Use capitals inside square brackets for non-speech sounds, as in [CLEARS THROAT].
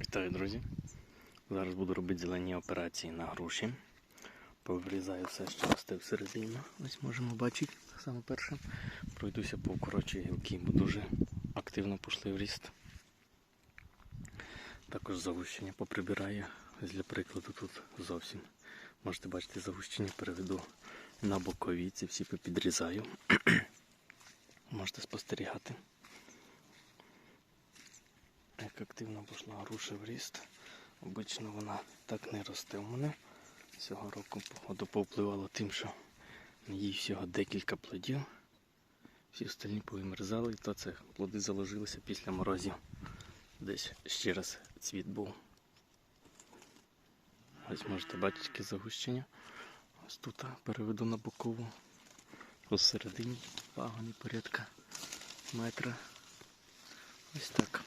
Вітаю, друзі! Зараз буду робити зелені операції на груші. Повирізаю все, що росте всередині. Ось можемо бачити саме перше. Пройдуся по коротші гілки, бо дуже активно пішли в ріст. Також загущення поприбираю. Ось для прикладу тут зовсім. Можете бачити загущення, переведу на бокові, ці всі попідрізаю. [CLEARS THROAT] Можете спостерігати. Як активно пішла груша в ріст. Обично вона так не росте у мене. Цього року, походу, повпливало тим, що їй всього декілька плодів. Всі остальні повимерзали, і то це плоди заложилися після морозів. Десь ще раз цвіт був. Ось можете бачити яке загущення. Ось тут переведу на бокову. Посередині пагоні порядка метра. Ось так.